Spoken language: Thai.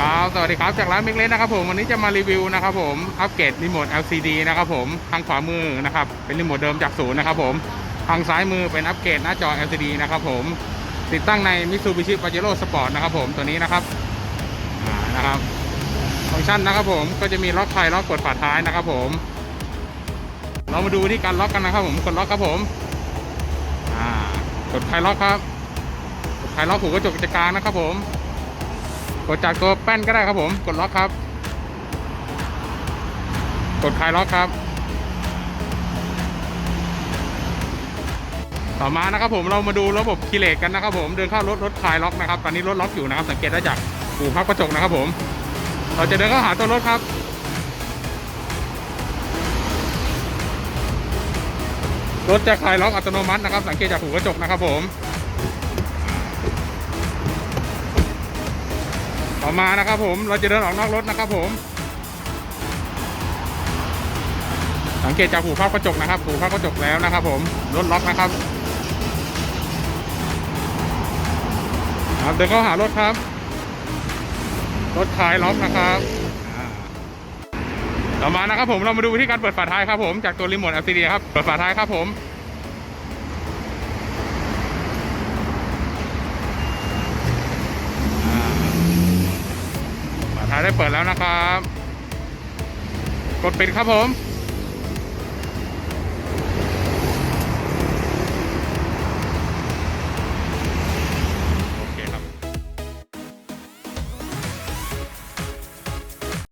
ครับสวัสดีครับจากร้านเมกเลสนะครับผมวันนี้จะมารีวิวนะครับผมอัปเกรดรีโมท LCD นะครับผมทางขวามือนะครับเป็นรีโมทเดิมจากศูนย์นะครับผมทางซ้ายมือเป็นอัปเกรดหน้าจอ LCD นะครับผมติดตั้งใน Mitsubishi Pajero Sport นะครับผมตัวนี้นะครับนะครับฟังก์ชันนะครับผมก็จะมีล็อกไฟล็อกกดฝาท้ายนะครับผม เรามาดูวิธีการล็อกกันนะครับผมกดล็อกครับผมกดไฟล็อกครับกดไฟล็อกหูกระจกจะกลางนะครับผม กดจากตัวแป้นก็ได้ครับผม กดล็อกครับ กดคลายล็อกครับ ต่อมานะครับผมเรามาดูระบบคีเลสกันนะครับผม เดินเข้ารถรถคลายล็อกนะครับ ตอนนี้รถล็อกอยู่นะครับ สังเกตได้จากหูพับกระจกนะครับผม เราจะเดินเข้าหาตัวรถครับรถจะคลายล็อกอัตโนมัตินะครับ สังเกตจากหูกระจกนะครับผม ต่อมานะครับผมเราจะเดินออกนอกรถนะครับผม สังเกตจากหูภาพกระจกนะครับหูภาพกระจกแล้วนะครับ ผมรถล็อกนะครับครับเดินเข้าหารถครับ รถคลายล็อกนะครับต่อมานะครับผมเรามาดูวิธีการเปิดฝาท้ายครับผมจากตัวรีโมท LCD ครับเปิดฝาท้ายครับผม ท้ายได้เปิดแล้วนะครับ กดปิดครับผม